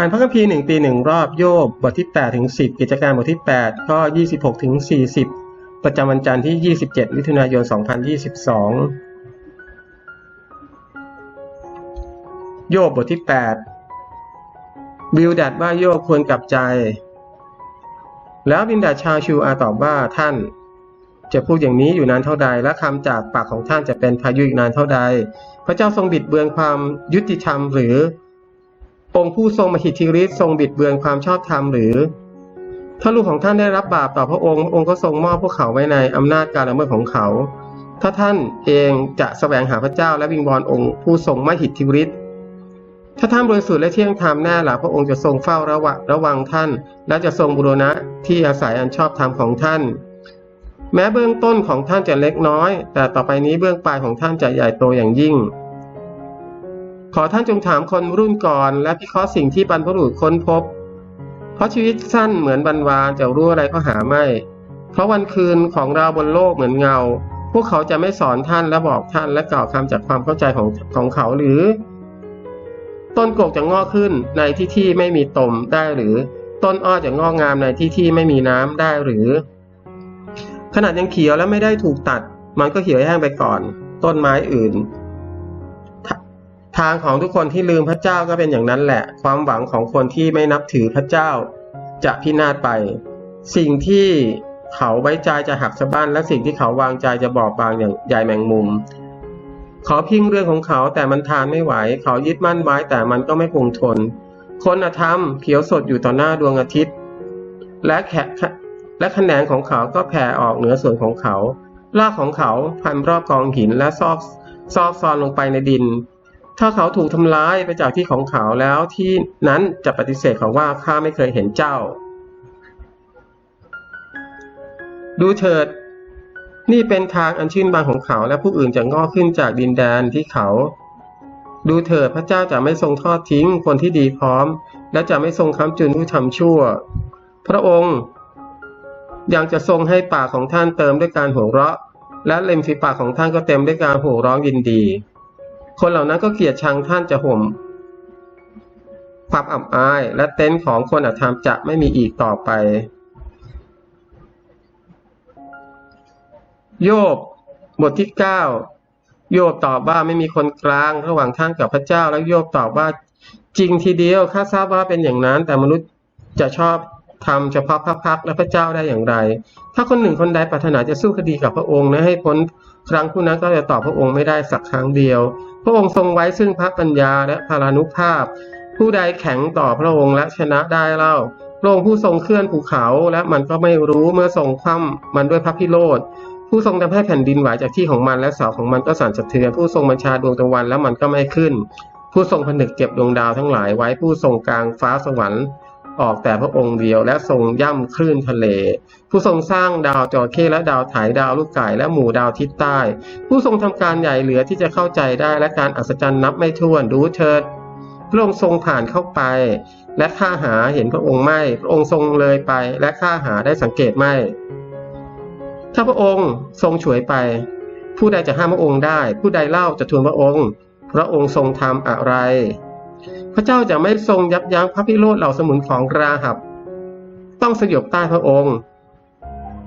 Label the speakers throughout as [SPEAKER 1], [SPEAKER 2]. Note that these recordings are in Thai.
[SPEAKER 1] อ่านพระคัมภีร์หนึ่งปีหนึ่งรอบโยบบทที่8ถึง10 กิจการบทที่ 8 ข้อ 26ถึง40 ประจำวันจันทร์ที่ 27 มิถุนายน 2022 โยบบทที่ 8 บิลดัดว่าโยบควรกลับใจ แล้วบินดัดชาวชูอาตอบว่าท่าน จะพูดอย่างนี้อยู่นานเท่าใด และคำจากปากของท่านจะเป็นพายุอีกนานเท่าใด พระเจ้าทรงบิดเบือนความยุติธรรมหรือ องค์ผู้ทรงมหิทธิฤทธิ์ทรงบิดเบือนความชอบธรรมหรือ ถ้าลูกของท่านได้รับบาปต่อพระองค์ องค์ก็ทรงมอบพวกเขาไว้ในอำนาจการละเมิดของเขา ถ้าท่านเองจะแสวงหาพระเจ้าและวิงวอนองค์ผู้ทรงมหิทธิฤทธิ์ถ้าท่านบริสุทธิ์และเที่ยงธรรมแน่หละพระองค์จะทรงเฝ้าระวังระวังท่าน และจะทรงบุรณะที่อาศัยอันชอบธรรมของท่าน แม้เบื้องต้นของท่านจะเล็กน้อย แต่ต่อไปนี้เบื้องปลายของท่านจะใหญ่โตอย่างยิ่ง ขอท่านจงถามคนรุ่นก่อน และพิเคราะห์สิ่งที่บรรพบุรุษค้นพบ เพราะชีวิตสั้นเหมือนบันวานจะรู้อะไรก็หาไม่ เพราะวันคืนของเราบนโลกเหมือนเงา พวกเขาจะไม่สอนท่านและบอกท่านและกล่าวคำจากความเข้าใจของของเขาหรือ ต้นกกจะงอกขึ้นในที่ที่ไม่มีตมได้หรือ ต้นอ้อจะงอกงามในที่ที่ไม่มีน้ำได้หรือ ขนาดยังเขียวและไม่ได้ถูกตัด มันก็เขียวแห้งไปก่อน ต้นไม้อื่น ทางของทุกคนที่ลืมพระเจ้าก็เป็นอย่างนั้นแหละ ความหวังของคนที่ไม่นับถือพระเจ้า จะพินาศไป สิ่งที่เขาไว้ใจจะหักสะบั้นและสิ่งที่เขาวางใจจะบอบบางอย่างใหญ่แมงมุม เขาพิงเรื่องของเขาแต่มันทานไม่ไหว เขายึดมั่นไว้แต่มันก็ไม่คงทน คนธรรมเขียวสดอยู่ต่อหน้าดวงอาทิตย์ และแขและแขนงของเขาก็แผ่ออกเหนือส่วนของเขารากของเขาพันรอบกองหินและซอกซอกซอนลงไปในดิน ถ้าเขาถูกทำร้ายไปจากที่ของเขาแล้วที่นั้นจะปฏิเสธเขาว่าข้าไม่เคยเห็นเจ้า ดูเถิด นี่เป็นทางอันชื่นบานของเขาและผู้อื่นจะงอกขึ้นจากดินแดนที่เขา ดูเถิดพระเจ้าจะไม่ทรงทอดทิ้งคนที่ดีพร้อม และจะไม่ทรงค้ำจุนผู้ทำชั่ว พระองค์ยังจะทรงให้ปากของท่านเติมด้วยการหัวเราะ และเล็มฝีปากของท่านก็เต็มด้วยการโห่ร้องยินดี คนเหล่านั้นก็เกลียดชังท่านจะห่มความอับอายและเต็นท์ของคนอธรรมจะไม่มีอีกต่อไป โยบบทที่เก้าโยบตอบว่าไม่มีคนกลางระหว่างท่านกับพระเจ้า แล้วโยบตอบว่าจริงทีเดียวข้าทราบว่าเป็นอย่างนั้น แต่มนุษย์จะชอบ ทำเฉพาะพระพักและพระเจ้าได้อย่างไร ถ้าคนหนึ่งคนใดปรารถนาจะสู้คดีกับพระองค์และให้พ้นครั้งผู้นั้นก็จะตอบพระองค์ไม่ได้สักครั้งเดียว พระองค์ทรงไว้ซึ่งพระปัญญาและพารานุภาพ ผู้ใดแข็งต่อพระองค์และชนะได้เล่าพระองค์ผู้ทรงเคลื่อนภูเขาและมันก็ไม่รู้เมื่อทรงคว่ำมันด้วยพระพิโรธผู้ทรงทำให้แผ่นดินไหวจากที่ของมันและเสาของมันก็สั่นสะเทือนผู้ทรงบัญชาดวงตะวันแล้วมันก็ไม่ขึ้น ผู้ทรงผนึกเก็บดวงดาวทั้งหลายไว้ผู้ทรงกลางฟ้าสวรรค์ ออกแต่พระองค์เดียวและทรงย่ำคลื่นทะเล ผู้ทรงสร้างดาวจอเข้และดาวไถดาวลูกไก่และหมู่ดาวทิศใต้ ผู้ทรงทำการใหญ่เหลือที่จะเข้าใจได้และการอัศจรรย์นับไม่ถ้วนดูเถิดพระองค์ทรงผ่านเข้าไป และข้าหาเห็นพระองค์ไม่ พระองค์ทรงเลยไป และข้าหาได้สังเกตไม่ ถ้าพระองค์ทรงฉวยไป ผู้ใดจะห้ามพระองค์ได้ ผู้ใดเล่าจะทูลพระองค์ พระองค์ทรงทำอะไร พระเจ้าจะไม่ทรงยับยั้งพระพิโรธเหล่าสมุนของราหับ ต้องสยบใต้พระองค์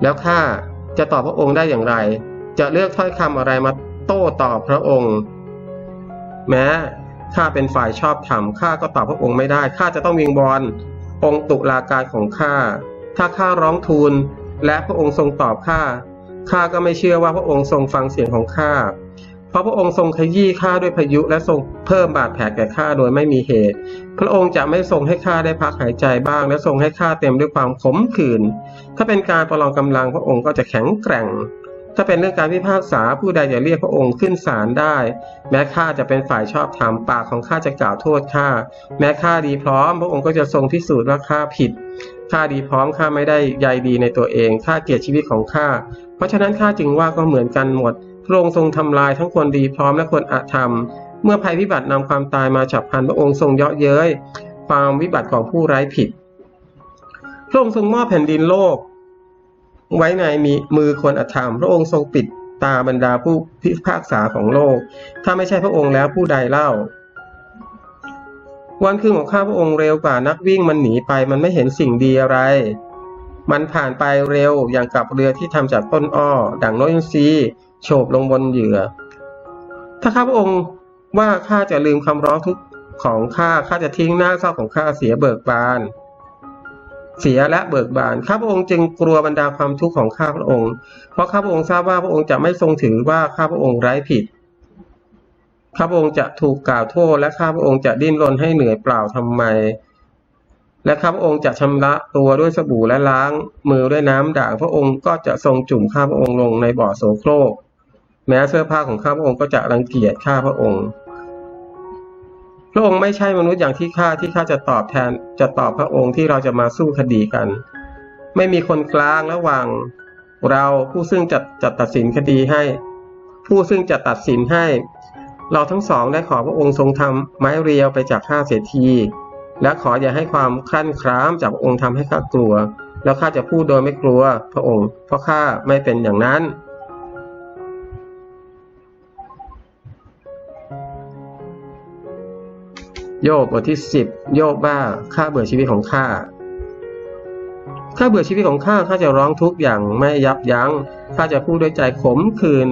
[SPEAKER 1] แล้วข้าจะตอบพระองค์ได้อย่างไร จะเลือกถ้อยคำอะไรมาโต้ตอบพระองค์ แม้ข้าเป็นฝ่ายชอบธรรมข้าก็ตอบพระองค์ไม่ได้ข้าจะต้องวิงบอลองค์ตุลาการของข้าถ้าข้าร้องทูลและพระองค์ทรงตอบข้าข้าก็ไม่เชื่อว่าพระองค์ทรงฟังเสียงของข้า เพราะพระองค์ทรงขยี้ข้าด้วยพายุและทรงเพิ่มบาดแผลแก่ข้าโดยไม่มีเหตุ พระองค์จะไม่ทรงให้ข้าได้พักหายใจบ้าง และทรงให้ข้าเต็มด้วยความขมขื่นถ้าเป็นการประลองกำลังพระองค์ก็จะแข็งแกร่ง ถ้าเป็นเรื่องการพิพากษาผู้ใดจะเรียกพระองค์ขึ้นศาลได้ แม้ข้าจะเป็นฝ่ายชอบธรรมปากของข้าจะกล่าวโทษข้าแม้ข้าดีพร้อม พระองค์ก็จะทรงพิสูจน์ว่าข้าผิดข้าดีพร้อมข้าไม่ได้ใยดีในตัวเองข้าเกลียดชีวิตของข้าเพราะฉะนั้นข้าจึงว่าก็เหมือนกันหมด พระองค์ทรงทำลายทั้งคนดีพร้อมและคนอาธรรม เมื่อภัยพิบัตินำความตายมาฉับพลันพระองค์ทรงเยาะเย้ยความวิบัติของผู้ไร้ผิด พระองค์ทรงมอบแผ่นดินโลก ไว้ในมีมือคนอธรรม พระองค์ทรงปิดตาบรรดาผู้พิพากษาของโลก ถ้าไม่ใช่พระองค์แล้วผู้ใดเล่า วันคืนของข้าพระองค์เร็วกว่านักวิ่งมันหนีไป มันไม่เห็นสิ่งดีอะไร มันผ่านไปเร็วอย่างกับเรือที่ทำจากต้นอ้อ ดังนกอินทรี โฉบลงบนเหยื่อ ถ้าข้าพระองค์ว่าข้าจะลืมคำร้องทุกข์ของข้าข้าจะทิ้งหน้าเศร้าของข้าเสียเบิกบาน เสียและเบิกบานข้าพระองค์จึงกลัวบรรดาความทุกข์ของข้าพระองค์ เพราะข้าพระองค์ทราบว่าพระองค์จะไม่ทรงถือว่าข้าพระองค์ไร้ผิดข้าพระองค์จะถูกกล่าวโทษ และข้าพระองค์จะดิ้นรนให้เหนื่อยเปล่าทำไม และข้าพระองค์จะชำระตัวด้วยสบู่และล้างมือด้วยน้ำด่างพระองค์ก็จะทรงจุ่มข้าพระองค์ลงในบ่อโสโครก แม้เสื้อผ้าของข้าพระองค์ก็จะรังเกียจข้าพระองค์ พระองค์ไม่ใช่มนุษย์อย่างที่ข้าที่ข้าจะตอบแทนจะตอบพระองค์ที่เราจะมาสู้คดีกัน ไม่มีคนกลางระหว่างเราผู้ซึ่งจะจะตัดสินคดีให้ ผู้ซึ่งจะตัดสินให้ เราทั้งสองได้ขอพระองค์ทรงทำไม้เรียวไปจากข้าเสียทีและขออย่าให้ความคลั่นคล้ามจากพระองค์ทำให้ข้ากลัว แล้วข้าจะพูดโดยไม่กลัวพระองค์ เพราะข้าไม่เป็นอย่างนั้น โยบบทที่สิบโยบบ้าข้าเบื่อชีวิตของข้าข้าเบื่อชีวิตของข้าข้าจะร้องทุกข์อย่างไม่ยับยัง้งข้าจะพูดด้วยใจขมขื่น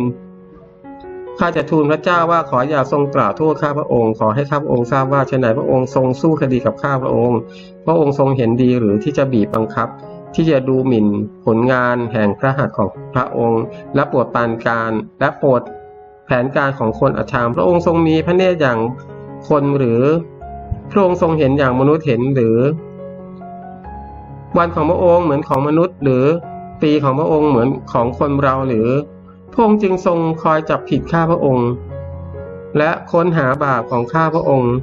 [SPEAKER 1] ข้าจะทูลพระเจ้าว่าขออย่าทรงกล่าวโทษข้าพระองค์ ขอให้ข้าพระองค์ทราบว่าชนไหนพระองค์ทรงสู้คดีกับข้าพระองค์ พระองค์ทรงเห็นดีหรือที่จะบีบบังคับ ที่จะดูหมิ่นผลงานแห่งพระหัตถ์ของพระองค์ และปรดปานการและปรดแผนการของคนอาธรรมพระองค์ทรงมีพระเนตรอย่างคนหรือ พระองค์ทรงเห็นอย่างมนุษย์เห็นหรือ วันของพระองค์เหมือนของมนุษย์ หรือปีของพระองค์เหมือนของคนเราหรือ พระองค์จึงทรงคอยจับผิดข้าพระองค์ และค้นหาบาปของข้าพระองค์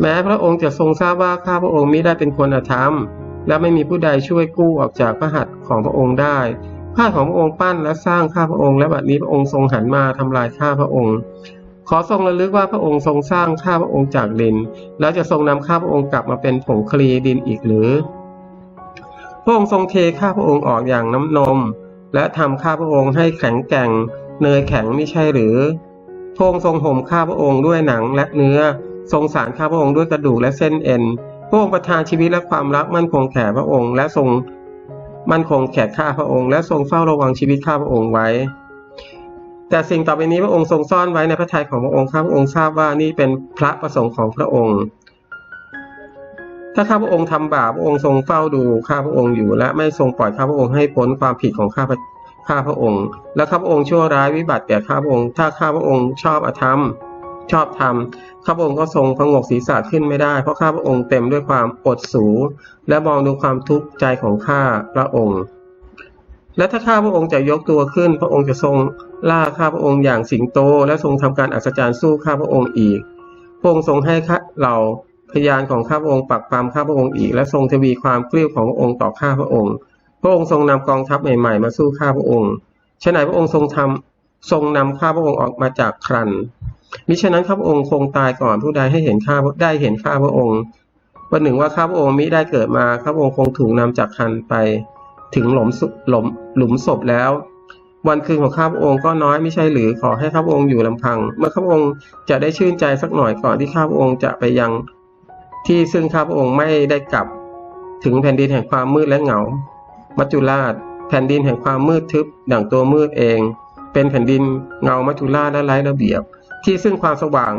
[SPEAKER 1] แม้พระองค์จะทรงทราบว่าข้าพระองค์มิได้เป็นคนอธรรม และไม่มีผู้ใดช่วยกู้ออกจากพระหัตถ์ของพระองค์ได้พระของพระองค์ปั้นและสร้างข้าพระองค์ และบัดนี้พระองค์ทรงหันมาทำลายข้าพระองค์ ขอทรงระลึกว่าพระองค์ทรงสร้างข้าพระองค์จากดิน แล้วจะทรงนำข้าพระองค์กลับมาเป็นผงคลีดินอีกหรือ พระองค์ทรงเทข้าพระองค์ออกอย่างน้ำนม และทำข้าพระองค์ให้แข็งแกร่ง เนยแข็งไม่ใช่หรือ พระองค์ทรงห่มข้าพระองค์ด้วยหนังและเนื้อ ทรงสารข้าพระองค์ด้วยกระดูกและเส้นเอ็น พระองค์ประทานชีวิตและความรักมั่นคงแก่พระองค์ และทรงมั่นคงแก่ข้าพระองค์ และทรงเฝ้าระวังชีวิตข้าพระองค์ไว้ แต่สิ่งต่อไปนี้พระองค์ทรงซ่อนไว้ในพระทัยของพระองค์ข้าพระองค์ทราบว่านี่เป็นพระประสงค์ของพระองค์ ถ้าข้าพระองค์ทำบาปพระองค์ทรงเฝ้าดูข้าพระองค์อยู่ และไม่ทรงปล่อยข้าพระองค์ให้พ้นความผิดของข้าพระข้าพระองค์ และข้าพระองค์ชั่วร้ายวิบัติแก่ข้าพระองค์ ถ้าข้าพระองค์ชอบอธรรม ชอบธรรมข้าพระองค์ก็ทรงพงกศีรษะขึ้นไม่ได้ เพราะข้าพระองค์เต็มด้วยความอดสูและมองดูความทุกข์ใจของข้าพระองค์ และถ้าข้าพระองค์จะยกตัวขึ้น พระองค์จะทรงล่าข้าพระองค์อย่างสิงโต และทรงทำการอัศจรรย์สู้ข้าพระองค์อีก พระองค์ทรงให้เหล่าพยานของข้าพระองค์ปักปามข้าพระองค์อีก และทรงทวีความเกลี้ยของพระองค์ต่อข้าพระองค์ พระองค์ทรงนำกองทัพใหม่ๆ มาสู้ข้าพระองค์ฉะไหนพระองค์ทรงทำทรงนำข้าพระองค์ออกมาจากครันมิฉะนั้นข้าพระองค์คงตายก่อนผู้ใดให้เห็นข้าได้เห็นข้าพระองค์วันหนึ่งว่าข้าพระองค์มิได้เกิดมาข้าพระองค์คงถูกนำจากครันไป ถึงหลุมหลุมหลุมศพแล้ว วันคืนของข้าพระองค์ก็น้อยไม่ใช่หรือขอให้ข้าพระองค์อยู่ลำพัง เมื่อข้าพระองค์จะได้ชื่นใจสักหน่อยก่อนที่ข้าพระองค์จะไปยังที่ซึ่งข้าพระองค์ไม่ได้กลับถึงแผ่นดินแห่งความมืดและเหงา มัจจุราช แผ่นดินแห่งความมืดทึบ ดั่งตัวมืดเอง เป็นแผ่นดินเงามัจจุราชและไร้ระเบียบ ที่ซึ่งความสว่าง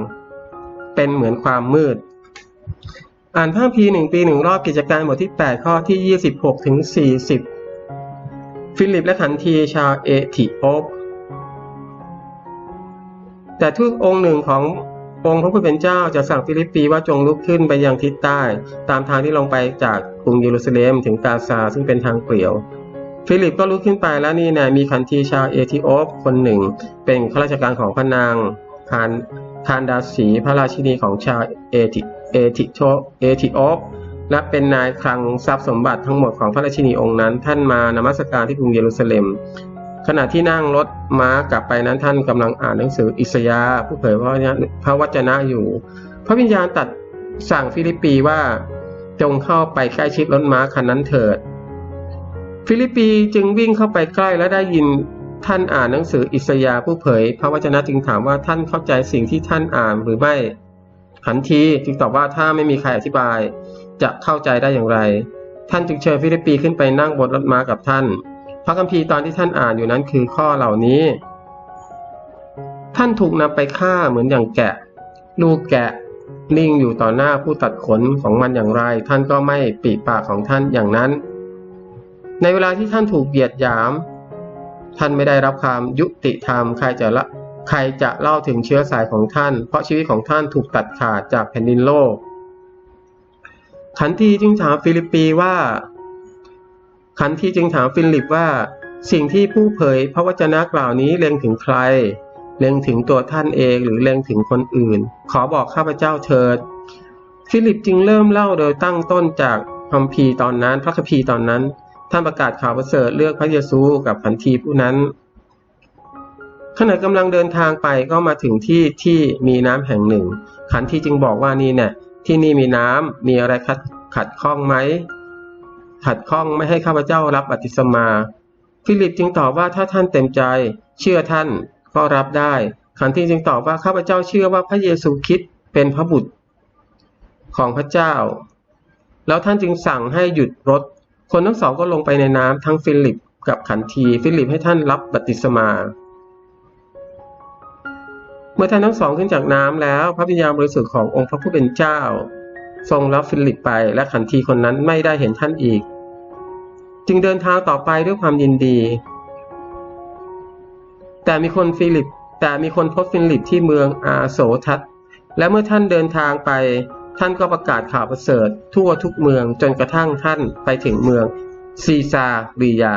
[SPEAKER 1] เป็นเหมือนความมืด อ่านภาพพีหนึ่งปีหนึ่งรอบกิจการบทที่ 8 ข้อที่ 26ถึง40 ฟิลิปและขันทีชาวเอธิโอปแต่ทุกองค์หนึ่งขององค์พระผู้เป็นเจ้าจะสั่งฟิลิปปีว่าจงลุกขึ้นไปยังทิศใต้ ตามทางที่ลงไปจากกรุงเยรูซาเล็มถึงกาซาซึ่งเป็นทางเปลี่ยว ฟิลิปก็ลุกขึ้นไปแล้วนี่นะมีขันทีชาวเอธิโอปคนหนึ่ง เป็นข้าราชการของพระนางคานคานดาสีพระราชินีของชาวเอธิเอธิโชเอธิโอป และเป็นนายคลังทรัพย์สมบัติทั้งหมดของพระราชินีองค์นั้น ท่านมานมัสการที่กรุงเยรูซาเล็ม ขณะที่นั่งรถม้ากลับไปนั้นท่านกำลังอ่านหนังสืออิสยาห์ผู้เผยพระวจนะอยู่ พระวิญญาณตัดสั่งฟิลิปปีว่าจงเข้าไปใกล้ชิดรถม้าคันนั้นเถิด ฟิลิปปีจึงวิ่งเข้าไปใกล้และได้ยินท่านอ่านหนังสืออิสยาห์ผู้เผย พระวจนะจึงถามว่าท่านเข้าใจสิ่งที่ท่านอ่านหรือไม่ขันทีจึงตอบว่าถ้าไม่มีใครอธิบาย จะเข้าใจได้อย่างไร ท่านจึงเชิญฟิลิปปีขึ้นไปนั่งบนรถม้ากับท่าน พระคัมภีร์ตอนที่ท่านอ่านอยู่นั้นคือข้อเหล่านี้ ท่านถูกนำไปฆ่าเหมือนอย่างแกะ ลูกแกะนิ่งอยู่ต่อหน้าผู้ตัดขนของมันอย่างไร ท่านก็ไม่ปีปากของท่านอย่างนั้น ในเวลาที่ท่านถูกเบียดหยาม ท่านไม่ได้รับความยุติธรรมใครจะละใครจะเล่าถึงเชื้อสายของท่าน เพราะชีวิตของท่านถูกตัดขาดจากแผ่นดินโลก ขันทีจึงถามฟิลิปปีว่า ขันทีจึงถามฟิลิปว่า สิ่งที่ผู้เผยพระวจนะกล่าวนี้เล็งถึงใคร เล็งถึงตัวท่านเองหรือเล็งถึงคนอื่น ขอบอกข้าพเจ้าเถิด ฟิลิปจึงเริ่มเล่าโดยตั้งต้นจากคัมภีร์ตอนนั้น พระคัมภีร์ตอนนั้น ท่านประกาศข่าวประเสริฐเลือกพระเยซูกับขันทีผู้นั้นขณะกำลังเดินทางไปก็มาถึงที่ที่มีน้ำแห่งหนึ่ง ขันทีจึงบอกว่านี่เนี่ย ที่นี่มีน้ำมีอะไรขัดขัดข้องไหมขัดข้องไม่ให้ข้าพเจ้ารับบัติศมา ฟิลิปจึงตอบว่าถ้าท่านเต็มใจ เชื่อท่านก็รับได้ขันทีจึงตอบว่าข้าพเจ้าเชื่อว่าพระเยซูคริสต์เป็นพระบุตรของพระเจ้า แล้วท่านจึงสั่งให้หยุดรถ คนทั้งสองก็ลงไปในน้ำทั้งฟิลิปกับขันที ฟิลิปให้ท่านรับบัติศมา เมื่อท่านทั้งสองขึ้นจากน้ำแล้ว พระวิญญาณบริสุทธิ์ขององค์พระผู้เป็นเจ้า ทรงรับฟิลิปไปและขันทีคนนั้นไม่ได้เห็นท่านอีก จึงเดินทางต่อไปด้วยความยินดี แต่มีคนฟิลิป แต่มีคนพบฟิลิปที่เมืองอาโสทัสและเมื่อท่านเดินทางไป ท่านก็ประกาศข่าวประเสริฐทั่วทุกเมืองจนกระทั่งท่านไปถึงเมืองซีซารียา